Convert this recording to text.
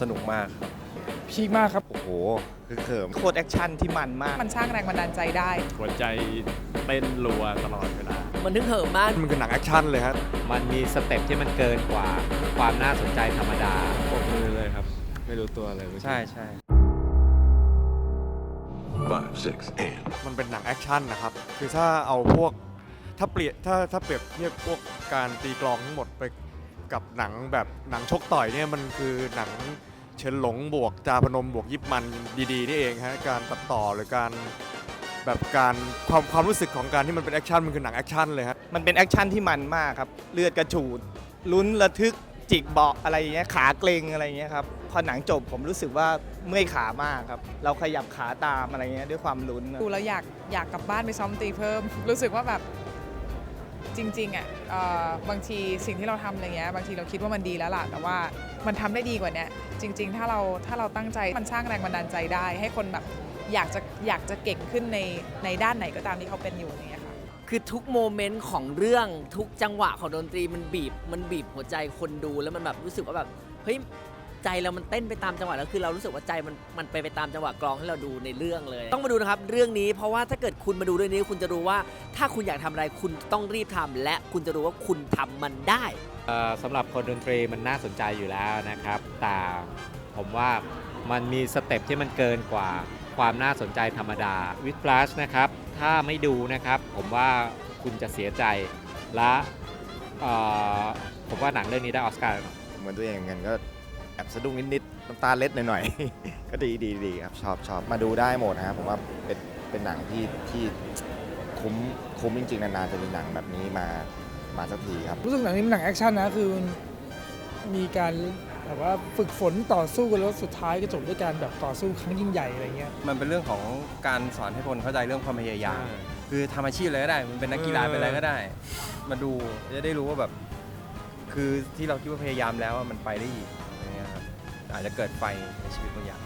สนุกมากครับพีคมากครับ โอ้โหคือเขิมโคตรแอคชั่นที่มันมาก มันสร้างแรงบันดาลใจได้ หัวใจเต้นรัวตลอดเวลา มันถึงเหิมมาก มันคือหนังแอคชั่นเลยครับ มันมีสเต็ปที่มันเกินกว่าความน่าสนใจธรรมดาปกมือเลยครับ ไม่รู้ตัวเลยเมื่อกี้ใช่ใช่ Five, six, and มันเป็นหนังแอคชั่นนะครับ คือถ้าเอาพวกถ้าเปรียบถ้าถ้าเปรียบเทียบพวกการตีกลองทั้งหมดไป กับหนังแบบหนังชกต่อยเนี่ยมันคือหนังเฉินหลงบวกจาพนมบวกยิบมันดีๆนี่เองฮะการตัดต่อหรือการแบบการความความรู้สึกของการที่มันเป็นแอคชั่นมันคือหนังแอคชั่นเลยฮะมันเป็นแอคชั่นที่มันมากครับเลือดกระฉูดลุ้นระทึกจิกเบาะอะไรอย่างเงี้ยขาเกร็งอะไรอย่างเงี้ยครับพอหนังจบผมรู้สึกว่าเมื่อยขามากครับ เราขยับขาตามอะไรเงี้ยด้วยความลุ้นดูแล้วอยากอยากกลับบ้านไปซ้อมตีเพิ่ม รู้สึกว่าแบบ จริงๆอะเอ่อบางทีสิ่งที่เราทำอะไรเงี้ยบางทีเราคิดว่ามันดีแล้วล่ะ แต่ว่ามันทำได้ดีกว่าเนี้ยจริง ๆ ถ้าเราถ้าเราตั้งใจมันสร้างแรงบันดาลใจได้ ให้คนแบบอยากจะอยากจะเก่งขึ้นในในด้านไหนก็ตามที่เขาเป็นอยู่อย่างเงี้ยค่ะคือทุกโมเมนต์ของเรื่องทุกจังหวะของดนตรีมันบีบ มันบีบหัวใจคนดูแล้วมันแบบรู้สึกว่าแบบเฮ้ย ใจเรามันเต้นไปตามจังหวะแล้วคือเรารู้สึกว่าใจมันมันไปไปตามจังหวะกลองให้เราดูในเรื่องเลย ต้องมาดูนะครับเรื่องนี้เพราะว่าถ้าเกิดคุณมาดูเรื่องนี้คุณจะรู้ว่า ถ้าคุณอยากทำอะไรคุณต้องรีบทำและคุณจะรู้ว่าคุณทำมันได้เอ่อสำหรับคนดนตรีมันน่าสนใจอยู่แล้วนะครับ แต่ผมว่ามันมีสเต็ปที่มันเกินกว่าความน่าสนใจธรรมดาวิดฟล s นะครับ ถ้าไม่ดูนะครับ ผมว่าคุณจะเสียใจและเอ่อผมว่าหนังเรื่องนี้ได้ออสการ์เหมือนตัวเองเหมือนกันก็แอบสะดุ้งนิดๆน้ำตาเล็ดหน่อยๆ ก็ดีดีดีครับชอบชอบมาดูได้หมดนะครับผมว่าเป็นเป็นหนังที่ที่คุ้มคุ้มจริงๆนานๆจะมีหนังแบบนี้มามาสักทีครับ รู้สึกหนังนี้เป็นหนังแอคชั่นนะคือมันมีการแบบว่าฝึกฝนต่อสู้กันแล้วสุดท้ายก็จบด้วยการแบบต่อสู้ครั้งยิ่งใหญ่อะไรเงี้ย มันเป็นเรื่องของการสอนให้คนเข้าใจเรื่องความพยายาม คือทำอาชีพอะไรก็ได้ มันเป็นนักกีฬาเออ เป็นอะไรก็ได้ มาดูจะได้รู้ว่าแบบ คือที่เราคิดว่าพยายามแล้วอะมันไปได้อีก อะไรเงี้ยครับอาจจะเกิดไฟในชีวิตบางอย่าง